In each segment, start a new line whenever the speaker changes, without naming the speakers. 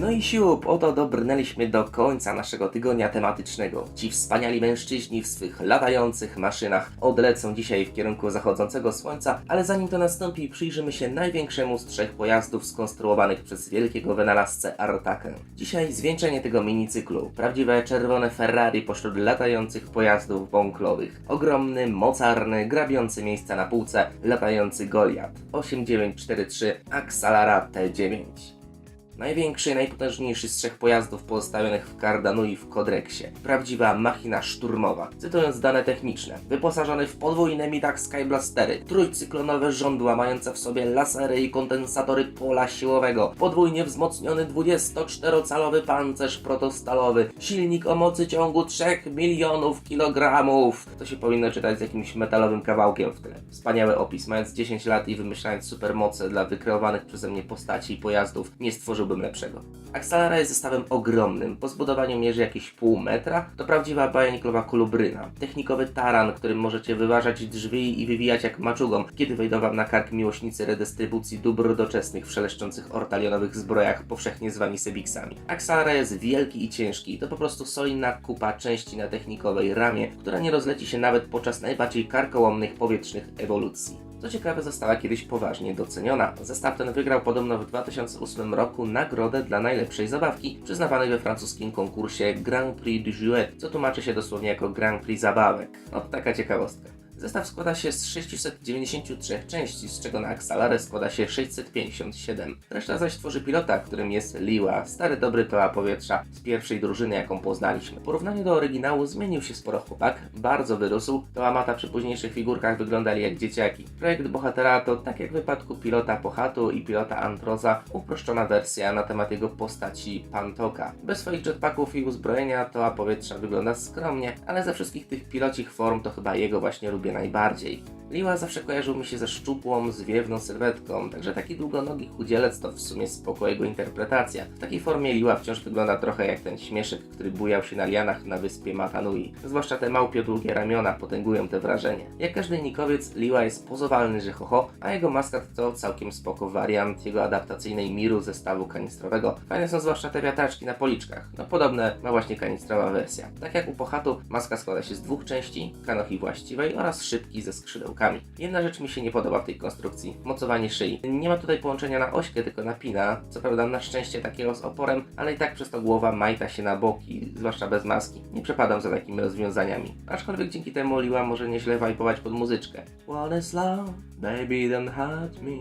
No i siup, oto dobrnęliśmy do końca naszego tygodnia tematycznego. Ci wspaniali mężczyźni w swych latających maszynach odlecą dzisiaj w kierunku zachodzącego słońca, ale zanim to nastąpi, przyjrzymy się największemu z trzech pojazdów skonstruowanych przez wielkiego wynalazcę Artakę. Dzisiaj zwieńczenie tego minicyklu. Prawdziwe czerwone Ferrari pośród latających pojazdów bąklowych. Ogromny, mocarny, grabiący miejsca na półce, latający Goliat. 8943 Axalara T9. Największy i najpotężniejszy z trzech pojazdów pozostawionych w Cardanu i w Kodreksie. Prawdziwa machina szturmowa. Cytując dane techniczne. Wyposażony w podwójne Midak Skyblastery, trójcyklonowe żądła mające w sobie lasery i kondensatory pola siłowego, podwójnie wzmocniony 24-calowy pancerz protostalowy, silnik o mocy ciągu 3 milionów kilogramów. To się powinno czytać z jakimś metalowym kawałkiem w tle. Wspaniały opis. Mając 10 lat i wymyślając supermoce dla wykreowanych przeze mnie postaci i pojazdów, nie stworzyłbym lepszego. Axelara jest zestawem ogromnym. Po zbudowaniu mierzy jakieś pół metra. To prawdziwa bajaniklowa kolubryna. Technikowy taran, którym możecie wyważać drzwi i wywijać jak maczugą, kiedy wejdą wam na kark miłośnicy redystrybucji dóbr doczesnych w szeleszczących ortalionowych zbrojach, powszechnie zwani sebiksami. Axelara jest wielki i ciężki. To po prostu solidna kupa części na technikowej ramie, która nie rozleci się nawet podczas najbardziej karkołomnych powietrznych ewolucji. Co ciekawe, została kiedyś poważnie doceniona. Zestaw ten wygrał podobno w 2008 roku nagrodę dla najlepszej zabawki, przyznawanej we francuskim konkursie Grand Prix du Jouet, co tłumaczy się dosłownie jako Grand Prix zabawek. No, taka ciekawostka. Zestaw składa się z 693 części, z czego na Axalarę składa się 657. Reszta zaś tworzy pilota, którym jest Liła, stary dobry toa powietrza z pierwszej drużyny, jaką poznaliśmy. W porównaniu do oryginału zmienił się sporo chłopak, bardzo wyrósł, toa mata przy późniejszych figurkach wyglądali jak dzieciaki. Projekt bohatera to, tak jak w wypadku pilota Pohatu i pilota Antroza, uproszczona wersja na temat jego postaci Pantoka. Bez swoich jetpacków i uzbrojenia toa powietrza wygląda skromnie, ale ze wszystkich tych pilocich form to chyba jego właśnie lubię najbardziej. Liła zawsze kojarzył mi się ze szczupłą, zwiewną sylwetką, także taki długonogi chudzielec to w sumie spoko jego interpretacja. W takiej formie Liła wciąż wygląda trochę jak ten śmieszek, który bujał się na lianach na wyspie Matanui. Zwłaszcza te małpie długie ramiona potęgują te wrażenie. Jak każdy nikowiec, Liła jest pozowalny, że hoho, a jego maskat to całkiem spoko wariant jego adaptacyjnej miru zestawu kanistrowego. Fajne są zwłaszcza te wiatraczki na policzkach. No podobne ma właśnie kanistrowa wersja. Tak jak u Pochatu, maska składa się z dwóch części, kanochi właściwej oraz szybki ze skrzydełkami. Jedna rzecz mi się nie podoba w tej konstrukcji. Mocowanie szyi. Nie ma tutaj połączenia na ośkę, tylko na pina. Co prawda na szczęście takiego z oporem, ale i tak przez to głowa majta się na boki, zwłaszcza bez maski. Nie przepadam za takimi rozwiązaniami. Aczkolwiek dzięki temu Liła może nieźle wajpować pod muzyczkę. What is love? Baby don't hurt me,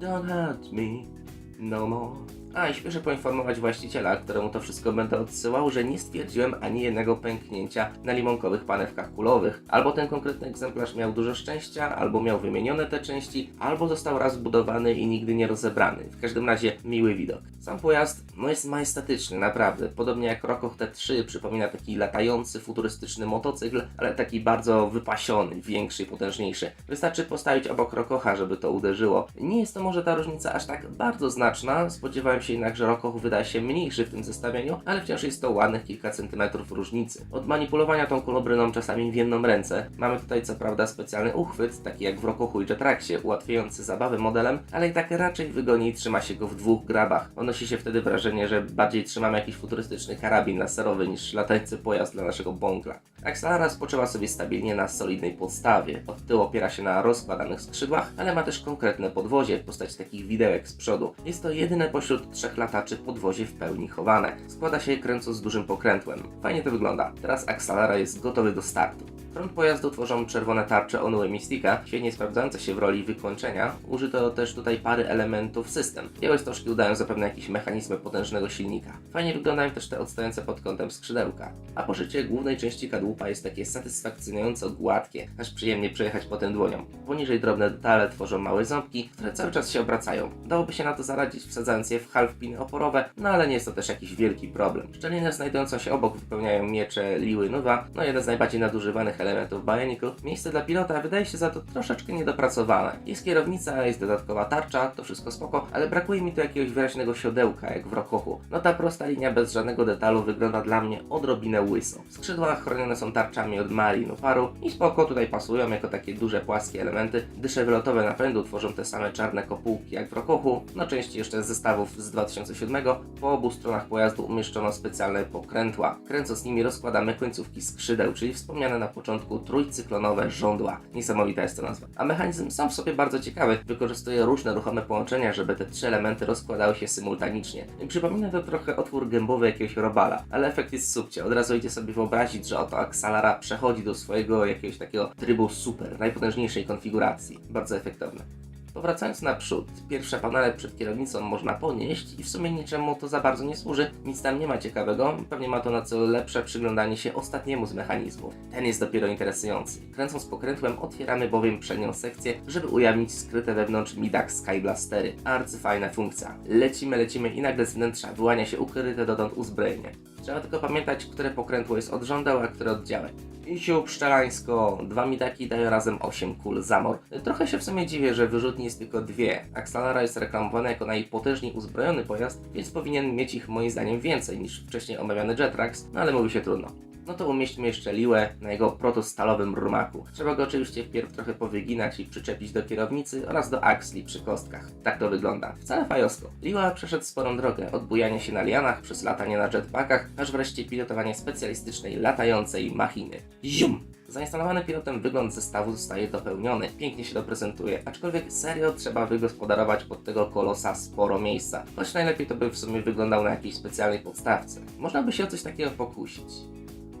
don't hurt me no more. A i śpieszę poinformować właściciela, któremu to wszystko będę odsyłał, że nie stwierdziłem ani jednego pęknięcia na limonkowych panewkach kulowych. Albo ten konkretny egzemplarz miał dużo szczęścia, albo miał wymienione te części, albo został raz zbudowany i nigdy nie rozebrany. W każdym razie miły widok. Sam pojazd no jest majestatyczny, naprawdę. Podobnie jak Rokoch T3 przypomina taki latający, futurystyczny motocykl, ale taki bardzo wypasiony, większy i potężniejszy. Wystarczy postawić obok Rokocha, żeby to uderzyło. Nie jest to może ta różnica aż tak bardzo znaczna, spodziewałem się jednak, że Rokoch wyda się mniejszy w tym zestawieniu, ale wciąż jest to ładnych kilka centymetrów różnicy. Od manipulowania tą kolobryną czasami w jedną ręce. Mamy tutaj co prawda specjalny uchwyt, taki jak w Rokochu i Jetraxie, ułatwiający zabawę modelem, ale i tak raczej wygodniej trzyma się go w dwóch grabach. Odnosi się wtedy wrażenie, że bardziej trzymamy jakiś futurystyczny karabin laserowy niż latający pojazd dla naszego bąkla. Axelara spoczywa sobie stabilnie na solidnej podstawie. Od tyłu opiera się na rozkładanych skrzydłach, ale ma też konkretne podwozie w postaci takich widełek z przodu. Jest to jedyne pośród trzech lataczy podwozie w pełni chowane. Składa się kręcąc z dużym pokrętłem. Fajnie to wygląda. Teraz Axelara jest gotowy do startu. Front pojazdu tworzą czerwone tarcze Onue Mystica, świetnie sprawdzające się w roli wykończenia. Użyto też tutaj pary elementów system. Białe stożki udają zapewne jakieś mechanizmy potężnego silnika. Fajnie wyglądają też te odstające pod kątem skrzydełka. A poszycie głównej części kadłuba jest takie satysfakcjonująco gładkie, aż przyjemnie przejechać potem dłonią. Poniżej drobne detale tworzą małe ząbki, które cały czas się obracają. Dałoby się na to zaradzić wsadzając je w halfpiny oporowe, no ale nie jest to też jakiś wielki problem. Szczeliny znajdujące się obok wypełniają miecze Liły Nuwa, no jeden z najbardziej nadużywanych elementów Bionicle, miejsce dla pilota wydaje się za to troszeczkę niedopracowane. Jest kierownica, jest dodatkowa tarcza, to wszystko spoko, ale brakuje mi tu jakiegoś wyraźnego siodełka, jak w Rokochu. No ta prosta linia bez żadnego detalu wygląda dla mnie odrobinę łyso. Skrzydła chronione są tarczami od Marinu Paru i spoko tutaj pasują jako takie duże płaskie elementy. Dysze wylotowe napędu tworzą te same czarne kopułki jak w Rokochu, no części jeszcze z zestawów z 2007. Po obu stronach pojazdu umieszczono specjalne pokrętła. Kręcąc nimi rozkładamy końcówki skrzydeł, czyli wspomniane na początku trójcyklonowe żądła. Niesamowita jest to nazwa. A mechanizm sam w sobie bardzo ciekawy. Wykorzystuje różne ruchome połączenia, żeby te trzy elementy rozkładały się symultanicznie. Przypomina to trochę otwór gębowy jakiegoś robala, ale efekt jest subcie. Od razu idzie sobie wyobrazić, że oto Axalara przechodzi do swojego jakiegoś takiego trybu super, najpotężniejszej konfiguracji. Bardzo efektowne. Powracając naprzód, pierwsze panele przed kierownicą można ponieść i w sumie niczemu to za bardzo nie służy, nic tam nie ma ciekawego, pewnie ma to na celu lepsze przyglądanie się ostatniemu z mechanizmów. Ten jest dopiero interesujący. Kręcąc pokrętłem otwieramy bowiem przednią sekcję, żeby ujawnić skryte wewnątrz Midak Skyblastery. Arcyfajna funkcja. Lecimy, lecimy i nagle z wnętrza wyłania się ukryte dotąd uzbrojenie. Trzeba tylko pamiętać, które pokrętło jest od żądeł, a które od działek. Isiu pszczelańsko, dwa mitaki dają razem 8 kul zamor. Trochę się w sumie dziwię, że wyrzutni jest tylko dwie. Axalara jest reklamowana jako najpotężniej uzbrojony pojazd, więc powinien mieć ich moim zdaniem więcej niż wcześniej omawiany Jetrax, no ale mówi się trudno. No to umieśćmy jeszcze Liłę na jego protostalowym rumaku. Trzeba go oczywiście wpierw trochę powyginać i przyczepić do kierownicy oraz do aksli przy kostkach. Tak to wygląda. Wcale fajosko. Liła przeszedł sporą drogę od bujania się na lianach przez latanie na jetpackach, aż wreszcie pilotowanie specjalistycznej latającej machiny. Zium! Zainstalowany pilotem wygląd zestawu zostaje dopełniony, pięknie się to prezentuje, aczkolwiek serio trzeba wygospodarować pod tego kolosa sporo miejsca, choć najlepiej to by w sumie wyglądał na jakiejś specjalnej podstawce. Można by się o coś takiego pokusić.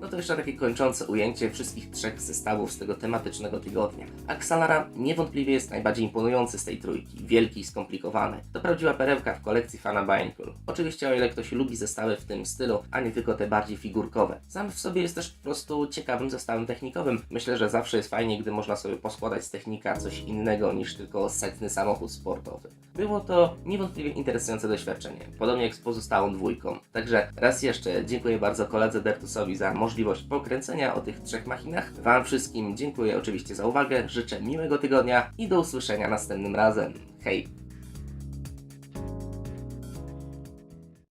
No to jeszcze takie kończące ujęcie wszystkich trzech zestawów z tego tematycznego tygodnia. Axalara niewątpliwie jest najbardziej imponujący z tej trójki, wielki i skomplikowany. To prawdziwa perełka w kolekcji fana Bionicle. Oczywiście o ile ktoś lubi zestawy w tym stylu, a nie tylko te bardziej figurkowe. Sam w sobie jest też po prostu ciekawym zestawem technikowym. Myślę, że zawsze jest fajnie, gdy można sobie poskładać z technika coś innego niż tylko setny samochód sportowy. Było to niewątpliwie interesujące doświadczenie, podobnie jak z pozostałą dwójką. Także raz jeszcze dziękuję bardzo koledze Dertusowi za możliwość pokręcenia o tych trzech machinach. Wam wszystkim dziękuję oczywiście za uwagę, życzę miłego tygodnia i do usłyszenia następnym razem. Hej!